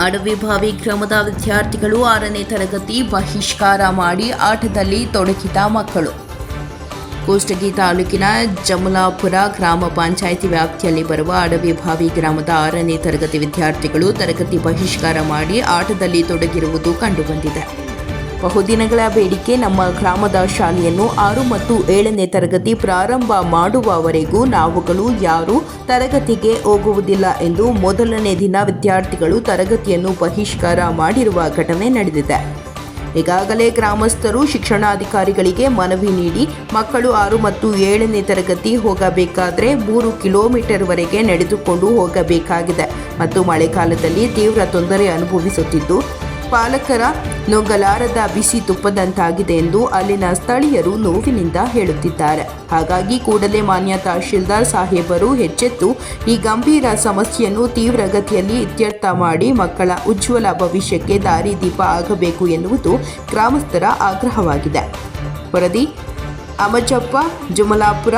ಅಡವಿಭಾವಿ ಗ್ರಾಮದ ವಿದ್ಯಾರ್ಥಿಗಳು ಆರನೇ ತರಗತಿ ಬಹಿಷ್ಕಾರ ಮಾಡಿ ಆಟದಲ್ಲಿ ತೊಡಗಿದ ಮಕ್ಕಳು. ಕೂಷ್ಟಗಿ ತಾಲೂಕಿನ ಜಮಲಾಪುರ ಗ್ರಾಮ ಪಂಚಾಯಿತಿ ವ್ಯಾಪ್ತಿಯಲ್ಲಿ ಬರುವ ಅಡವಿಭಾವಿ ಗ್ರಾಮದ ಆರನೇ ತರಗತಿ ವಿದ್ಯಾರ್ಥಿಗಳು ತರಗತಿ ಬಹಿಷ್ಕಾರ ಮಾಡಿ ಆಟದಲ್ಲಿ ತೊಡಗಿರುವುದು ಕಂಡುಬಂದಿದೆ. ಬಹುದಿನಗಳ ಬೇಡಿಕೆ ನಮ್ಮ ಗ್ರಾಮದ ಶಾಲೆಯನ್ನು ಆರು ಮತ್ತು ಏಳನೇ ತರಗತಿ ಪ್ರಾರಂಭ ಮಾಡುವವರೆಗೂ ನಾವುಗಳು ಯಾರೂ ತರಗತಿಗೆ ಹೋಗುವುದಿಲ್ಲ ಎಂದು ಮೊದಲನೇ ದಿನ ವಿದ್ಯಾರ್ಥಿಗಳು ತರಗತಿಯನ್ನು ಬಹಿಷ್ಕಾರ ಮಾಡಿರುವ ಘಟನೆ ನಡೆದಿದೆ. ಈಗಾಗಲೇ ಗ್ರಾಮಸ್ಥರು ಶಿಕ್ಷಣಾಧಿಕಾರಿಗಳಿಗೆ ಮನವಿ ನೀಡಿ ಮಕ್ಕಳು ಆರು ಮತ್ತು ಏಳನೇ ತರಗತಿ ಹೋಗಬೇಕಾದರೆ ಮೂರು ಕಿಲೋಮೀಟರ್ವರೆಗೆ ನಡೆದುಕೊಂಡು ಹೋಗಬೇಕಾಗಿದೆ ಮತ್ತು ಮಳೆಗಾಲದಲ್ಲಿ ತೀವ್ರ ತೊಂದರೆ ಅನುಭವಿಸುತ್ತಿದ್ದು ಪಾಲಕರ ನುಗ್ಗಲಾರದ ಬಿಸಿ ತುಪ್ಪದಂತಾಗಿದೆ ಎಂದು ಅಲ್ಲಿನ ಸ್ಥಳೀಯರು ನೋವಿನಿಂದ ಹೇಳುತ್ತಿದ್ದಾರೆ. ಹಾಗಾಗಿ ಕೂಡಲೇ ಮಾನ್ಯ ತಹಶೀಲ್ದಾರ್ ಸಾಹೇಬರು ಎಚ್ಚೆತ್ತು ಈ ಗಂಭೀರ ಸಮಸ್ಯೆಯನ್ನು ತೀವ್ರಗತಿಯಲ್ಲಿ ಇತ್ಯರ್ಥ ಮಾಡಿ ಮಕ್ಕಳ ಉಜ್ವಲ ಭವಿಷ್ಯಕ್ಕೆ ದಾರಿದೀಪ ಆಗಬೇಕು ಎನ್ನುವುದು ಗ್ರಾಮಸ್ಥರ ಆಗ್ರಹವಾಗಿದೆ. ವರದಿ, ಅಮಜಪ್ಪ, ಜುಮಲಾಪುರ